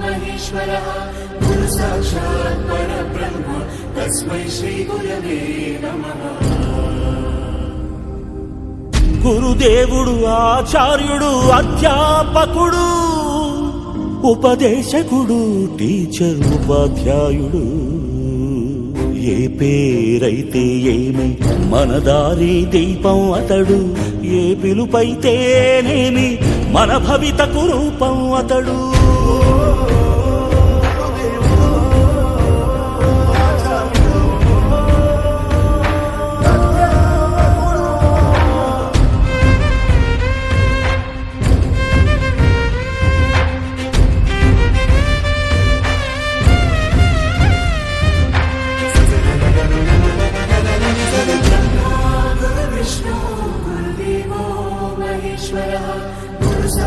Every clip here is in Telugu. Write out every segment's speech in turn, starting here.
महेश्वरः गुरु साक्षात् परब्रह्म तस्मै श्रीगुरवे नमः గురుదేవుడు ఆచార్యుడు అధ్యాపకుడు ఉపదేశకుడు టీచర్ ఉపాధ్యాయుడు ఏ పేరైతే ఏమి మన దారి దీపం అతడు ఏ పిలుపైతేనేమి మన భవితకు రూపం అతడు.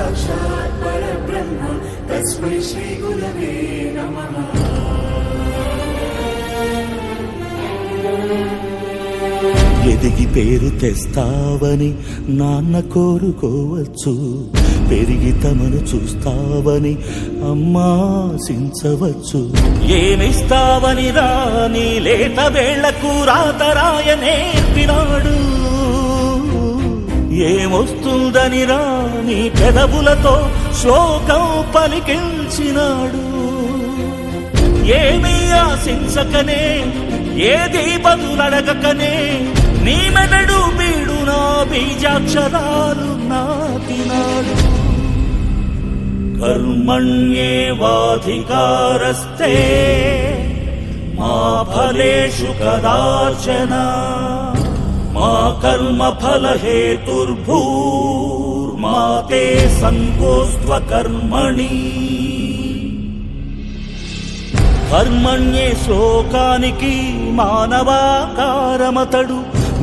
సాక్షాత్ తస్మై శ్రీ గురవే నమ. ఎదిగి పేరు తెస్తావని నాన్న కోరుకోవచ్చు. పెరిగి తమను చూస్తావని అమ్మా సించవచ్చు ఏమిస్తావని రాని లేట వేళ్ళకు రాత నేర్పినాడు. ఏమొస్తుందని రాని పెదవులతో శ్లోకం పలికించినాడు. ఏమీ ఆశించకనే ఏది బదులడగకనే నీ మెదడు బీడు నా బీజాక్షరాలు నాటినాడు. కర్మణ్యేవాధికారస్తే మా ఫలేషు కదాచన మా కర్మ ఫల హేతుర్భూర్మా తే సంకోస్త్వ కర్మణి కర్మణ్యే శ్లోకానికి మానవాకారమతడు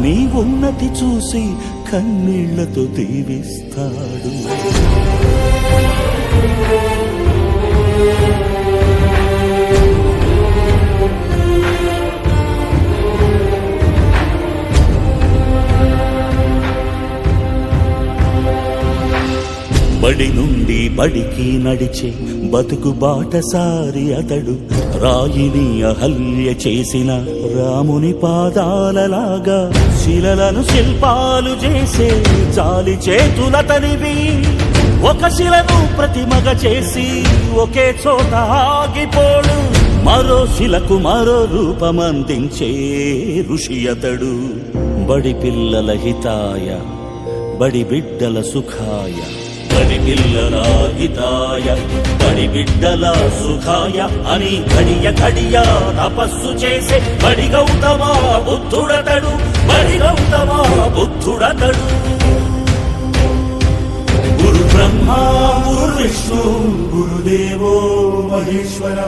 నీ ఉన్నతి చూసి కన్నీళ్ళతో దీవిస్తాడు బడి నుండి బడికి నడిచే బతుకు బాటసారి అతడు రాయిని అహల్య చేసిన రాముని పాదాలలాగా శిలలను శిల్పాలు చేసే చాలి చేతులతనివి. ఒక శిలను ప్రతిమగ చేసి ఒకే చోట ఆగిపోడు. మరో శిలకు మరో రూపమందించే ఋషి అతడు. బడి పిల్లల హితాయ బడి బిడ్డల సుఖాయ. కడిపిల్లల హితాయ కడిబిడ్డల సుఖాయ అని గడియ కడియ తపస్సు చేసే బడి గౌతమా బుద్ధుడతడు బడి గౌతమా బుద్ధుడతడు. గురు బ్రహ్మ గురు విష్ణు గురుదేవో మహేశ్వర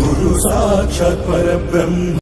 గురు సాక్షాత్ పరబ్రహ్మ.